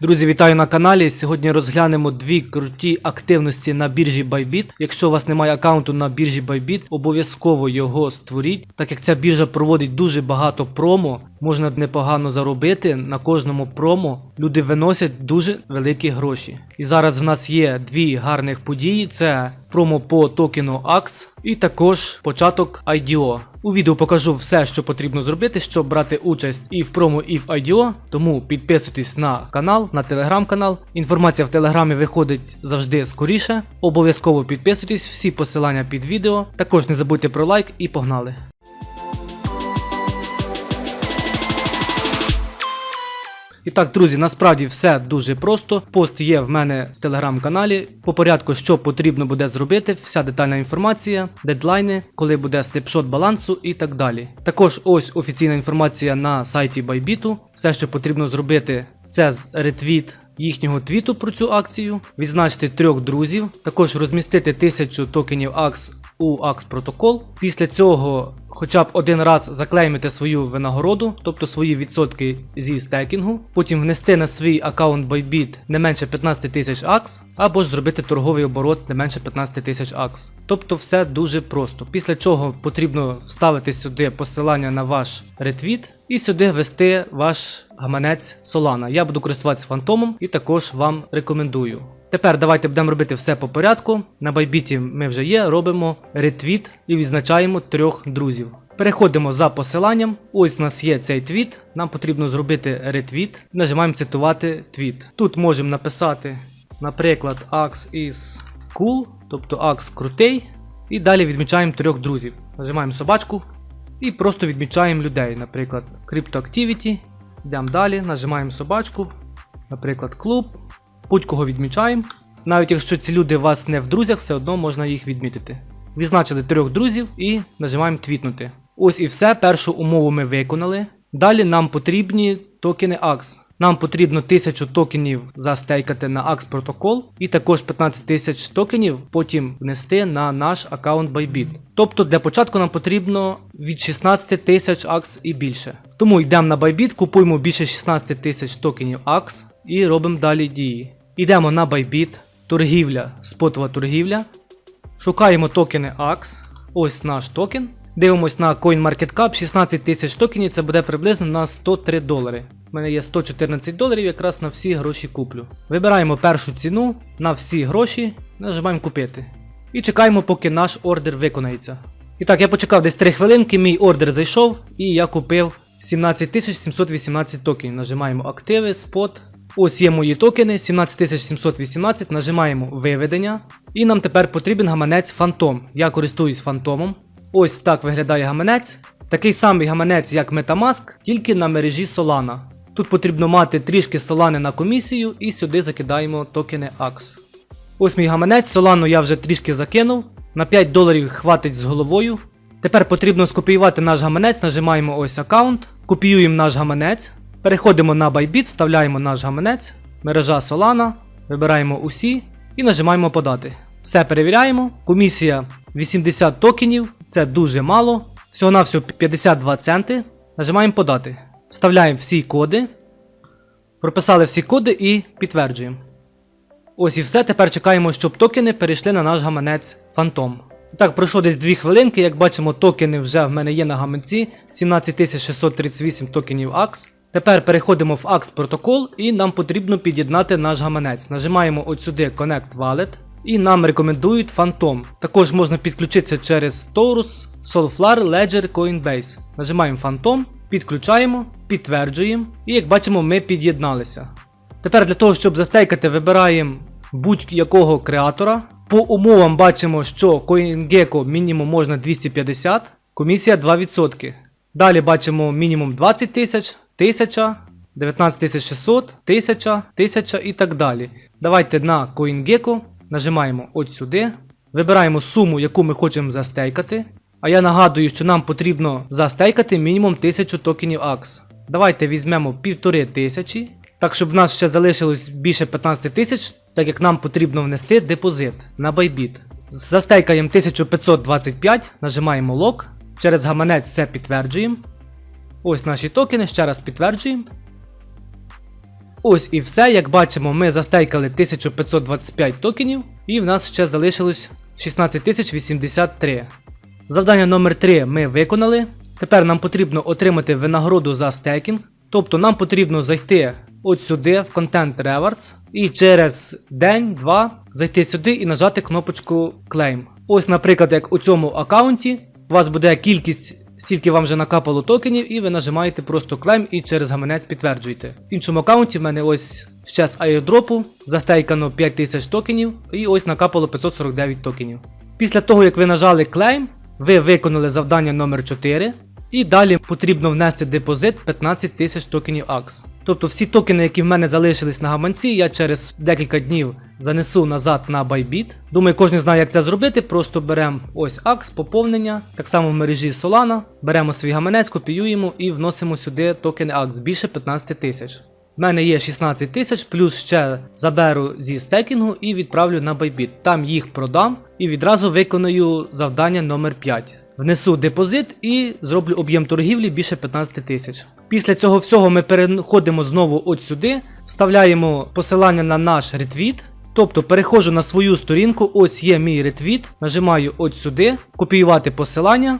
Друзі, вітаю на каналі. Сьогодні розглянемо дві круті активності на біржі Bybit. Якщо у вас немає аккаунту на біржі Bybit, обов'язково його створіть, так як ця біржа проводить дуже багато промо, можна непогано заробити на кожному промо. Люди виносять дуже великі гроші. І зараз в нас є дві гарних події: це промо по токену AX і також початок IDO. У відео покажу все, що потрібно зробити, щоб брати участь і в промо, і в IDO. Тому підписуйтесь на канал, на телеграм-канал. Інформація в телеграмі виходить завжди скоріше. Обов'язково підписуйтесь, всі посилання під відео. Також не забудьте про лайк і погнали. І так, друзі, насправді все дуже просто. Пост є в мене в телеграм-каналі. По порядку, що потрібно буде зробити, вся детальна інформація, дедлайни, коли буде степшот балансу і так далі. Також ось офіційна інформація на сайті Bybit. Все, що потрібно зробити, це ретвіт їхнього твіту про цю акцію, відзначити трьох друзів, також розмістити тисячу токенів AX у AX протокол. Після цього хоча б один раз заклеймити свою винагороду, тобто свої відсотки зі стейкінгу, потім внести на свій аккаунт Bybit не менше 15 тисяч AX, або ж зробити торговий оборот не менше 15 тисяч AX. Тобто все дуже просто. Після чого потрібно вставити сюди посилання на ваш ретвіт і сюди ввести ваш гаманець Solana. Я буду користуватися фантомом і також вам рекомендую. Тепер давайте будемо робити все по порядку. На байбіті ми вже є, робимо ретвіт і відзначаємо трьох друзів. Переходимо за посиланням. Ось у нас є цей твіт. Нам потрібно зробити ретвіт. Нажимаємо цитувати твіт. Тут можемо написати, наприклад, Ax is cool, тобто Ax крутий. І далі відмічаємо трьох друзів. Нажимаємо собачку і просто відмічаємо людей. Наприклад, CryptoActivity. Йдемо далі, нажимаємо собачку, наприклад, клуб. Будь-кого відмічаємо. Навіть якщо ці люди у вас не в друзях, все одно можна їх відмітити. Відзначили трьох друзів і нажимаємо твітнути. Ось і все. Першу умову ми виконали. Далі нам потрібні токени AX. Нам потрібно 1000 токенів застейкати на AX протокол і також 15 тисяч токенів потім внести на наш аккаунт Bybit. Тобто для початку нам потрібно від 16 тисяч AX і більше. Тому йдемо на Bybit, купуємо більше 16 тисяч токенів AX і робимо далі дії. Йдемо на Bybit, торгівля, спотова торгівля. Шукаємо токени AX. Ось наш токен. Дивимось на CoinMarketCap, 16 тисяч токенів, це буде приблизно на 103 долари. У мене є 114 доларів, якраз на всі гроші куплю. Вибираємо першу ціну на всі гроші, нажимаємо купити. І чекаємо, поки наш ордер виконається. І так, я почекав десь 3 хвилинки, мій ордер зайшов, і я купив 17 718 токенів. Нажимаємо активи, спот. Ось є мої токени, 17718, нажимаємо виведення. І нам тепер потрібен гаманець Phantom. Я користуюсь фантомом. Ось так виглядає гаманець. Такий самий гаманець, як Metamask, тільки на мережі Solana. Тут потрібно мати трішки Solana на комісію і сюди закидаємо токени AX. Ось мій гаманець, Solana я вже трішки закинув. На 5 доларів хватить з головою. Тепер потрібно скопіювати наш гаманець, нажимаємо ось аккаунт, копіюємо наш гаманець, переходимо на Bybit, вставляємо наш гаманець, мережа Solana, вибираємо усі і нажимаємо подати. Все перевіряємо. Комісія 80 токенів, це дуже мало. Всього на всього 52 центи. Нажимаємо подати. Вставляємо всі коди. Прописали всі коди і підтверджуємо. Ось і все. Тепер чекаємо, щоб токени перейшли на наш гаманець Phantom. Так, пройшло десь 2 хвилинки. Як бачимо, токени вже в мене є на гаманці. 17638 токенів AX. Тепер переходимо в AX протокол і нам потрібно під'єднати наш гаманець. Нажимаємо от сюди Connect Wallet і нам рекомендують Phantom. Також можна підключитися через Taurus, Soulflower, Ledger, Coinbase. Нажимаємо Phantom, підключаємо, підтверджуємо і як бачимо, ми під'єдналися. Тепер для того, щоб застейкати, вибираємо будь-якого креатора. По умовам бачимо, що CoinGecko мінімум можна 250, комісія 2%. Далі бачимо мінімум 20 тисяч, 1000, 19600, 1000, 1000 і так далі. Давайте на CoinGecko нажимаємо от сюди, вибираємо суму, яку ми хочемо застейкати. А я нагадую, що нам потрібно застейкати мінімум 1000 токенів AX. Давайте візьмемо 1500, так щоб в нас ще залишилось більше 15 тисяч, так як нам потрібно внести депозит на Bybit. Застейкаємо 1525, нажимаємо лог, через гаманець все підтверджуємо. Ось наші токени, ще раз підтверджуємо. Ось і все. Як бачимо, ми застейкали 1525 токенів, і в нас ще залишилось 16083. Завдання номер 3 ми виконали. Тепер нам потрібно отримати винагороду за стейкінг. Тобто нам потрібно зайти от сюди в Content Rewards і через день-два зайти сюди і нажати кнопочку Claim. Ось, наприклад, як у цьому аккаунті, у вас буде кількість, стільки вам вже накапало токенів, і ви нажимаєте просто Claim і через гаманець підтверджуєте. В іншому аккаунті в мене ось ще з airdropу застейкано 5000 токенів, і ось накапало 549 токенів. Після того, як ви нажали Claim, ви виконали завдання номер 4 і далі потрібно внести депозит 15 тисяч токенів AX. Тобто всі токени, які в мене залишились на гаманці, я через декілька днів занесу назад на Bybit. Думаю, кожен знає, як це зробити. Просто беремо ось AX, поповнення, так само в мережі Solana, беремо свій гаманець, копіюємо і вносимо сюди токени AX більше 15 тисяч. У мене є 16 тисяч, плюс ще заберу зі стекінгу і відправлю на Bybit. Там їх продам і відразу виконую завдання номер 5. Внесу депозит і зроблю об'єм торгівлі більше 15 тисяч. Після цього всього ми переходимо знову от сюди, вставляємо посилання на наш ретвіт. Тобто переходжу на свою сторінку, ось є мій ретвіт, нажимаю от сюди, копіювати посилання.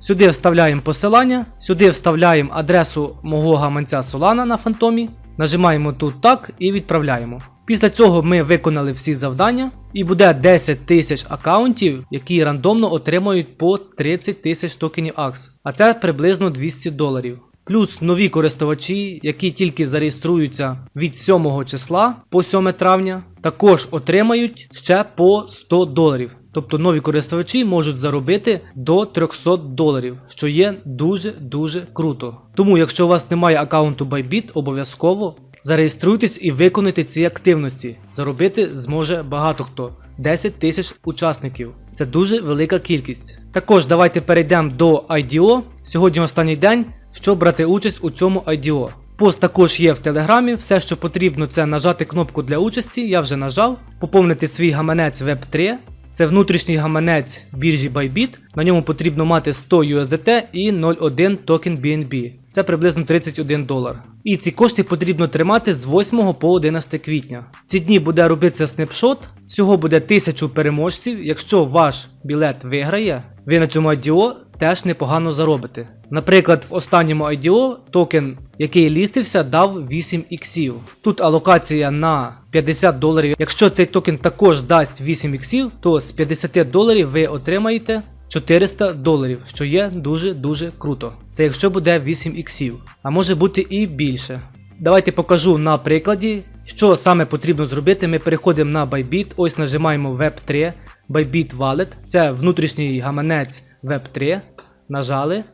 Сюди вставляємо посилання, сюди вставляємо адресу мого гаманця Solana на фантомі, нажимаємо тут так і відправляємо. Після цього ми виконали всі завдання, і буде 10 тисяч аккаунтів, які рандомно отримають по 30 тисяч токенів AX, а це приблизно 200 доларів. Плюс нові користувачі, які тільки зареєструються від 7 числа по 7 травня, також отримають ще по 100 доларів. Тобто нові користувачі можуть заробити до 300 доларів, що є дуже-дуже круто. Тому, якщо у вас немає аккаунту Bybit, обов'язково зареєструйтесь і виконайте ці активності. Заробити зможе багато хто. 10 тисяч учасників. Це дуже велика кількість. Також давайте перейдемо до IDO. Сьогодні останній день, щоб брати участь у цьому IDO. Пост також є в телеграмі. Все, що потрібно, це нажати кнопку для участі. Я вже нажав, поповнити свій гаманець Web3. Це внутрішній гаманець біржі Bybit. На ньому потрібно мати 100 USDT і 0,1 токен BNB. Це приблизно 31 долар. І ці кошти потрібно тримати з 8 по 11 квітня. Ці дні буде робитися снапшот. Всього буде 1000 переможців. Якщо ваш білет виграє, ви на цьому IDO теж непогано заробите. Наприклад, в останньому IDO токен, який лістився, дав 8 іксів. Тут алокація на 50 доларів. Якщо цей токен також дасть 8 іксів, то з 50 доларів ви отримаєте 400 доларів, що є дуже-дуже круто. Це якщо буде 8 іксів, а може бути і більше. Давайте покажу на прикладі, що саме потрібно зробити. Ми переходимо на Bybit, ось нажимаємо Web3, Bybit Wallet, це внутрішній гаманець Web3. Нажали.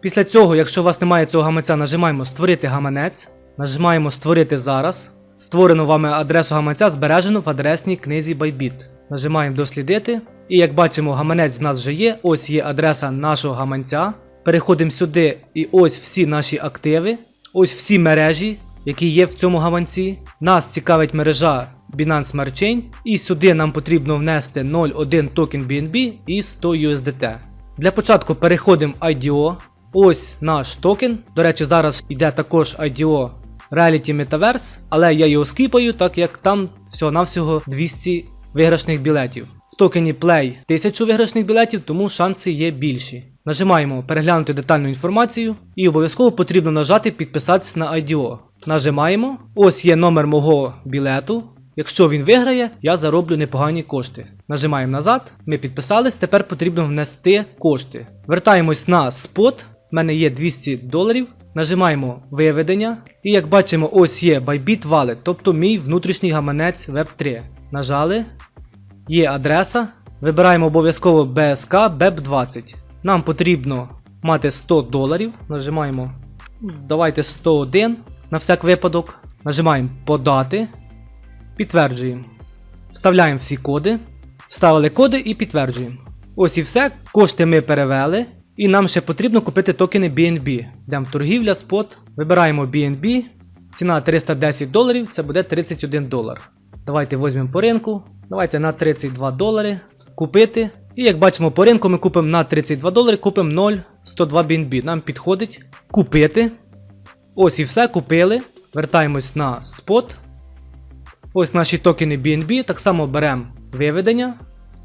Після цього, якщо у вас немає цього гаманця, нажимаємо Створити гаманець, нажимаємо Створити зараз. Створену вами адресу гаманця збережено в адресній книзі Bybit. Нажимаємо дослідити. І як бачимо, гаманець з нас вже є. Ось є адреса нашого гаманця. Переходимо сюди, і ось всі наші активи, ось всі мережі, які є в цьому гаманці. Нас цікавить мережа Binance Smart Chain, і сюди нам потрібно внести 0,1 токен BNB і 100 USDT. Для початку переходимо IDO. Ось наш токен. До речі, зараз йде також IDO Reality Metaverse, але я його скіпаю, так як там всього-навсього 200 виграшних білетів. В токені Play 1000 виграшних білетів, тому шанси є більші. Нажимаємо переглянути детальну інформацію і обов'язково потрібно нажати підписатися на IDO. Нажимаємо. Ось є номер мого білету. Якщо він виграє, я зароблю непогані кошти. Нажимаємо назад, ми підписались, тепер потрібно внести кошти. Вертаємось на спот. У мене є 200 доларів. Нажимаємо виведення. І як бачимо, ось є Bybit Wallet, тобто мій внутрішній гаманець Web3. Нажали. Є адреса. Вибираємо обов'язково BSK BEP20. Нам потрібно мати 100 доларів. Нажимаємо. Давайте 101 на всяк випадок. Нажимаємо подати. Підтверджуємо. Вставляємо всі коди. Вставили коди і підтверджуємо. Ось і все. Кошти ми перевели. І нам ще потрібно купити токени BNB. Йдемо торгівля, спот. Вибираємо BNB. Ціна 310 доларів, це буде 31 долар. Давайте візьмемо по ринку. Давайте на 32 долари. Купити. І як бачимо по ринку, ми купимо на 32 долари, купимо 0,102 BNB. Нам підходить. Купити. Ось і все, купили. Вертаємось на спот. Ось наші токени BNB. Так само беремо виведення,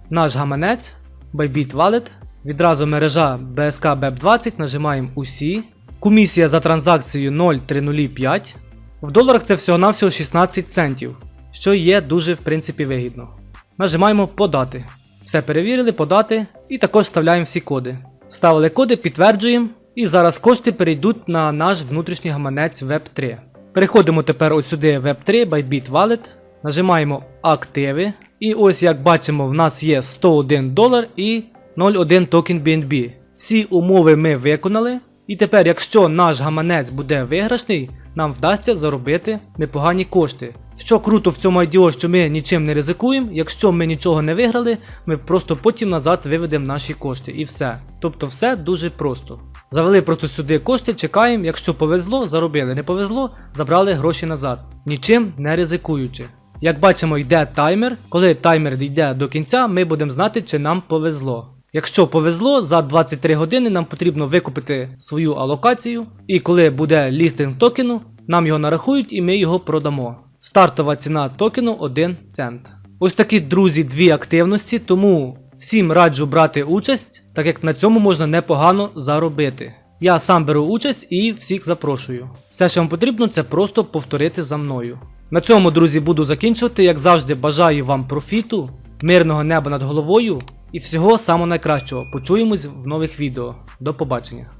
наш гаманець, Bybit Wallet. Відразу мережа BSK BEP20, нажимаємо усі. Комісія за транзакцію 0,305. В доларах це всього-навсього 16 центів, що є дуже в принципі вигідно. Нажимаємо подати. Все перевірили, подати і також вставляємо всі коди. Вставили коди, підтверджуємо, і зараз кошти перейдуть на наш внутрішній гаманець Web3. Переходимо тепер ось сюди Web3 Bybit Wallet, нажимаємо активи. І ось як бачимо, в нас є 101 долар і 0,1 токен BNB. Всі умови ми виконали. І тепер, якщо наш гаманець буде виграшний, нам вдасться заробити непогані кошти. Що круто в цьому IDO, що ми нічим не ризикуємо. Якщо ми нічого не виграли, ми просто потім назад виведемо наші кошти і все. Тобто все дуже просто. Завели просто сюди кошти, чекаємо, якщо повезло, заробили. Не повезло, забрали гроші назад, нічим не ризикуючи. Як бачимо, йде таймер. Коли таймер дійде до кінця, ми будемо знати, чи нам повезло. Якщо повезло, за 23 години нам потрібно викупити свою алокацію, і коли буде лістинг токену, нам його нарахують і ми його продамо. Стартова ціна токену 1 цент. Ось такі, друзі, дві активності, тому всім раджу брати участь, так як на цьому можна непогано заробити. Я сам беру участь і всіх запрошую. Все, що вам потрібно, це просто повторити за мною. На цьому, друзі, буду закінчувати. Як завжди, бажаю вам профіту, мирного неба над головою і всього самого найкращого. Почуємось в нових відео. До побачення.